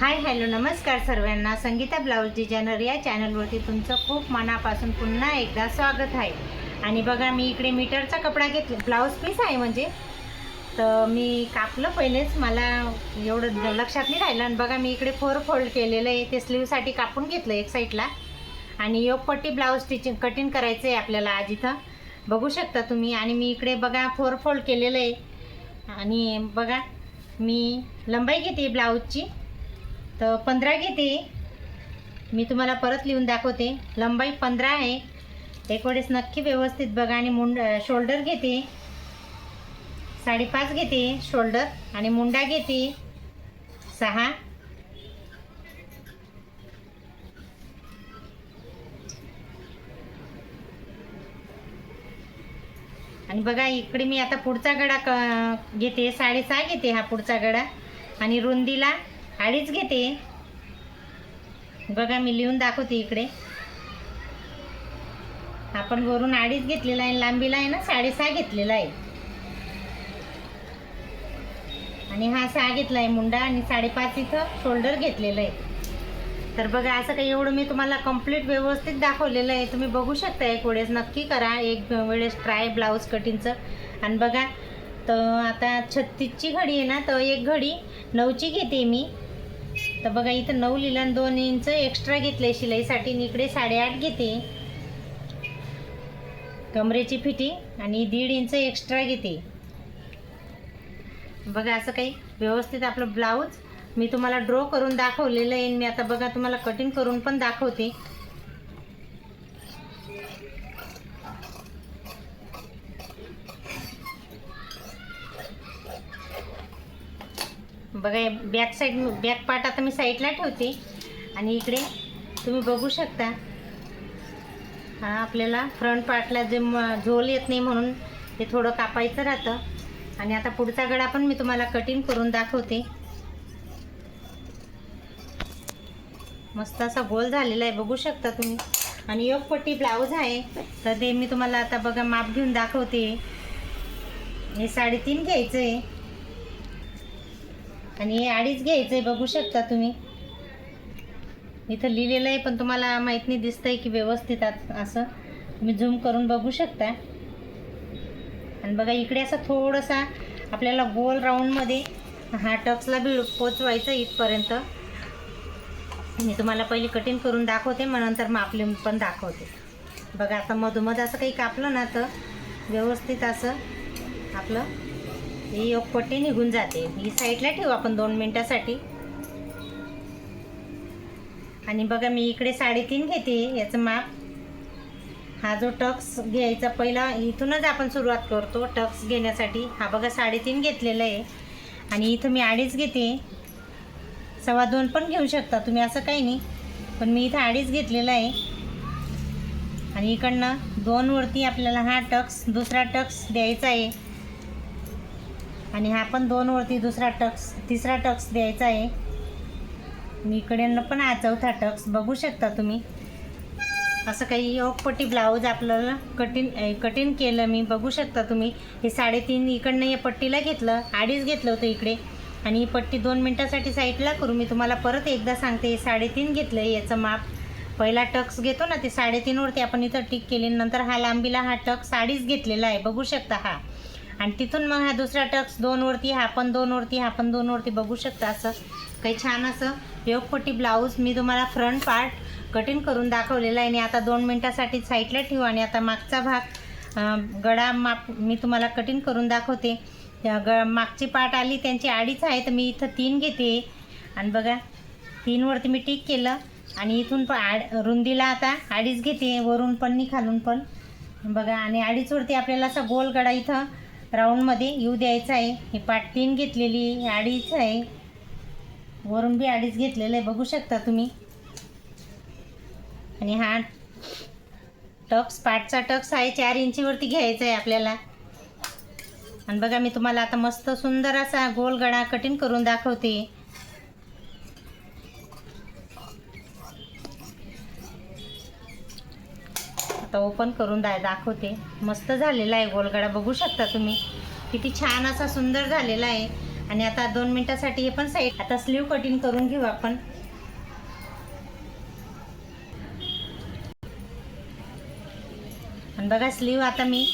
Hi hello नमस्कार सर्वांना. Sangeeta blouse designer या चॅनलवरती तुमचं खूप मनापासून पुन्हा एकदा स्वागत आहे. आणि बघा मी इकडे मीटरचा कपडा घेतला. ब्लाऊज पीस आहे म्हणजे. तर मी कापलं पहिलेच. मला एवढं लक्षात नाही राहिलं. आणि बघा मी इकडे फोर फोल्ड केलेलं आहे. ते स्लीवसाठी कापून घेतलं एक साईडला आणि योगपट्टी ब्लाऊज स्टिचिंग कटिंग करायचं आहे आपल्याला आज इथं. बघू शकता तुम्ही. आणि मी इकडे बघा फोर फोल्ड केलेलं आहे. आणि बघा मी लंबाई घेते ब्लाऊजची. तर पंधरा घेते. मी तुम्हाला परत लिहून दाखवते. लंबाई पंधरा आहे. एक वेळेस नक्की व्यवस्थित बघा आणि मुंड शोल्डर घेते. साडेपाच घेते शोल्डर आणि मुंडा घेते. सहा. आणि बघा इकडे मी आता पुढचा गडा क घेते. साडेसहा घेते हा पुढचा गडा. आणि रुंदीला अडीच घेते. बघा मी लिहून दाखवते इकडे. आपण वरून अडीच घेतलेला आहे लांबीला आहे ना साडेसहा घेतलेला आहे. आणि हा सहा घेतला आहे मुंडा आणि साडेपाच इथं शोल्डर घेतलेलं आहे. तर बघा असं काही एवढं मी तुम्हाला कंप्लीट व्यवस्थित दाखवलेलं आहे. तुम्ही बघू शकता एक वेळेस नक्की करा. एक वेळेस ट्राय ब्लाऊज कटिंगचं आणि बघा तर आता छत्तीसची घडी आहे ना तर एक घडी नऊची घेते मी. तर बघा इथं नऊ लिहिलं आणि दोन इंच एक्स्ट्रा घेतले शिलाईसाठी इकडे साडेआठ घेते. कमरेची फिटिंग आणि दीड इंच एक्स्ट्रा घेते. बघा असं काही व्यवस्थित आपलं ब्लाऊज मी तुम्हाला ड्रॉ करून दाखवलेलं आहे. मी आता बघा तुम्हाला कटिंग करून पण दाखवते. बघा बॅक साईड बॅक पार्ट आता मी साईडला ठेवते. आणि इकडे तुम्ही बघू शकता. हा आपल्याला फ्रंट पार्टला जे म झोल येत नाही म्हणून ते थोडं कापायचं राहतं. आणि आता पुढचा गळा पण मी तुम्हाला कटिंग करून दाखवते. मस्त असा गोल झालेला आहे बघू शकता तुम्ही. आणि एक पट्टी ब्लाऊज आहे. तर ते मी तुम्हाला आता बघा माप घेऊन दाखवते. हे साडेतीन घ्यायचं आहे आणि हे अडीच घ्यायचं आहे बघू शकता तुम्ही. इथं लिहिलेलं आहे पण तुम्हाला माहीत नाही दिसतंय की व्यवस्थित आत- असं. तुम्ही झूम करून बघू शकता. आणि बघा इकडे असं थोडासा आपल्याला गोल राऊंडमध्ये हा टक्सला बी पोचवायचं इथपर्यंत. मी तुम्हाला पहिली कटिंग करून दाखवते मग नंतर मापले पण दाखवते. बघा आता मधोमध असं काही कापलं ना तर व्यवस्थित असं आपलं ही एकपट्टी निघून जाते. ही साईडला ठेवू आपण दोन मिनटासाठी. आणि बघा मी इकडे साडेतीन घेते याचं माप. हा जो टक्स घ्यायचा पहिला इथूनच आपण सुरुवात करतो टक्स घेण्यासाठी. हा बघा साडेतीन घेतलेला आहे. आणि इथं मी अडीच घेते. सव्वा दोन पण घेऊ शकता तुम्ही असं काही नाही. पण मी इथं अडीच घेतलेला आहे. आणि इकडनं दोनवरती आपल्याला हा टक्स दुसरा टक्स द्यायचा आहे. आणि हा पण दोनवरती दुसरा टक्स तिसरा टक्स द्यायचा आहे. मी इकडेनं पण हा चौथा टक्स बघू शकता तुम्ही. असं काही योगपट्टी ब्लाऊज आपल्याला कटिंग कटिंग केलं मी बघू शकता तुम्ही. हे साडेतीन इकडनं या पट्टीला घेतलं अडीच घेतलं होतं इकडे. आणि ही पट्टी दोन मिनटासाठी साईडला करू मी तुम्हाला परत एकदा सांगते. हे साडेतीन घेतलं आहे याचं माप. पहिला टक्स घेतो ना ते साडेतीनवरती आपण इथं टिक केली नंतर हा लांबीला हा टक्स अडीच घेतलेला आहे. बघू शकता हा. आणि तिथून मग हा दुसरा टक्स दोनवरती हा पण दोनवरती हा पण दोनवरती बघू शकता असं. काही छान असं योगपट्टी ब्लाऊज मी तुम्हाला फ्रंट पार्ट कटिंग करून दाखवलेला आहे. आणि आता दोन मिनटासाठी साईडला ठेवू आणि आता मागचा भाग गळा माप मी तुम्हाला कटिंग करून दाखवते. ग मागची पार्ट आली त्यांची अडीच आहे तर मी इथं तीन घेते. आणि बघा तीनवरती मी टिक केलं. आणि इथून पण आड रुंदीला आता अडीच घेते. वरून पण आणि खालून पण. बघा आणि अडीचवरती आपल्याला असा गोल गडा इथं राऊंडमध्ये येऊ द्यायचा आहे. ही पाट तीन घेतलेली अडीच आहे. वरून बी अडीच घेतलेलं आहे. बघू शकता तुम्ही. आणि हा टक्स पाटचा टक्स आहे. चार इंचीवरती घ्यायचा आहे आपल्याला. आणि बघा मी तुम्हाला आता मस्त सुंदर असा गोल गळा कटिंग करून दाखवते. आता ओपन करून दा दाखवते. मस्त झालेला आहे गोलगडा. बघू शकता तुम्ही. किती छान असा सुंदर झालेला आहे. आणि आता दोन मिनटासाठी हे पण साईड आता स्लीव कटिंग करून घेऊ आपण. आणि बघा स्लीव आता मी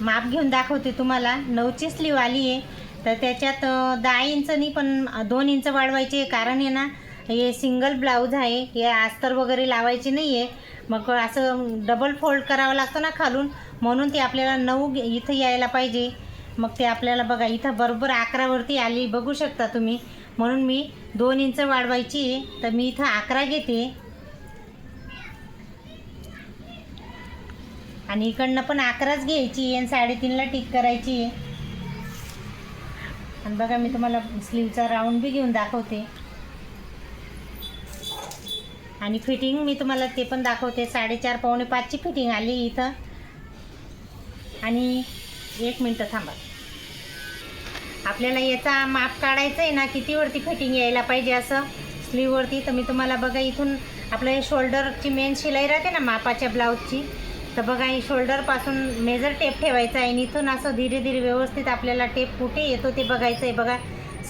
माप घेऊन दाखवते तुम्हाला. नऊची स्लीव आली आहे तर त्याच्यात दहा इंचनी पण दोन इंच वाढवायचे कारण आहे ना. हे सिंगल ब्लाऊज आहे. हे अस्तर वगैरे लावायची नाही आहे मग असं डबल फोल्ड करावं लागतं ना खालून. म्हणून ते आपल्याला नऊ इथं यायला पाहिजे. मग ते आपल्याला बघा इथं बरोबर अकरावरती आली. बघू शकता तुम्ही. म्हणून मी दोन इंच वाढवायची तर मी इथं अकरा घेते. आणि इकडनं पण अकराच घ्यायची आणि साडेतीनला टिक करायची आहे. आणि बघा मी तुम्हाला स्लीवचा राऊंड बी घेऊन दाखवते. आणि फिटिंग मी तुम्हाला ते पण दाखवते. साडेचार पावणे पाचची फिटिंग आली इथं. आणि एक मिनटं थांबा. आपल्याला याचा माप काढायचं आहे ना कितीवरती फिटिंग यायला पाहिजे असं? स्लीववरती तर मी तुम्हाला बघा इथून आपलं हे शोल्डरची मेन शिलाई राहते ना मापाच्या ब्लाऊजची तर बघा ही शोल्डरपासून मेजर टेप ठेवायचा आहे. आणि इथून असं धीरे धीरे व्यवस्थित आपल्याला टेप कुठे येतो ते बघायचं आहे बघा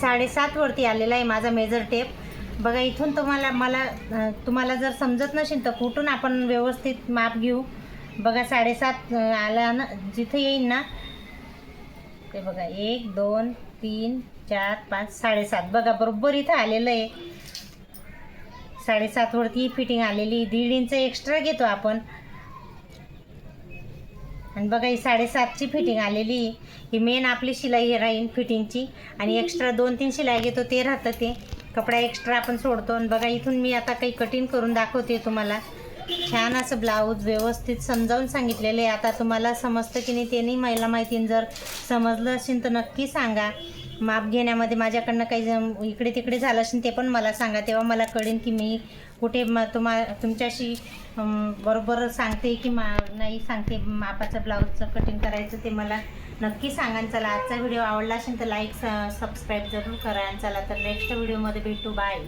साडेसातवरती आलेला आहे माझा मेजर टेप. बघा इथून तुम्हाला मला तुम्हाला जर समजत नसेल तर कुठून आपण व्यवस्थित माप घेऊ? बघा साडेसात आला ना जिथं येईन ना ते बघा एक दोन तीन चार पाच साडेसात. बघा बरोबर इथं आलेलं आहे. साडेसातवरती फिटिंग आलेली दीड इंच एक्स्ट्रा घेतो आपण. आणि बघा ही साडेसातची फिटिंग आलेली. ही मेन आपली शिलाई राहील फिटिंगची. आणि एक्स्ट्रा दोन तीन शिलाई घेतो ते राहतं ते. कपडा एक्स्ट्रा आपण सोडतो. आणि बघा इथून मी आता काही कटिंग करून दाखवते तुम्हाला. छान असं ब्लाऊज व्यवस्थित समजावून सांगितलेलं आहे. आता तुम्हाला समजतं की नाही ते नाही मला माहिती. जर समजलं असेल तर नक्की सांगा. माप घेण्यामध्ये माझ्याकडनं काही जम- इकडे तिकडे झालं असेल ते पण मला सांगा. तेव्हा मला कळेन की मी कुठे म तुम्हा तुमच्याशी बरोबर सांगते की मा नाही सांगते. मापाचं ब्लाऊजचं कटिंग करायचं ते मला नक्की सांगा चला आजचा व्हिडिओ आवडला असेल तर लाईक सबस्क्राईब जरूर करा चला तर नेक्स्ट व्हिडिओमध्ये भेटू. बाय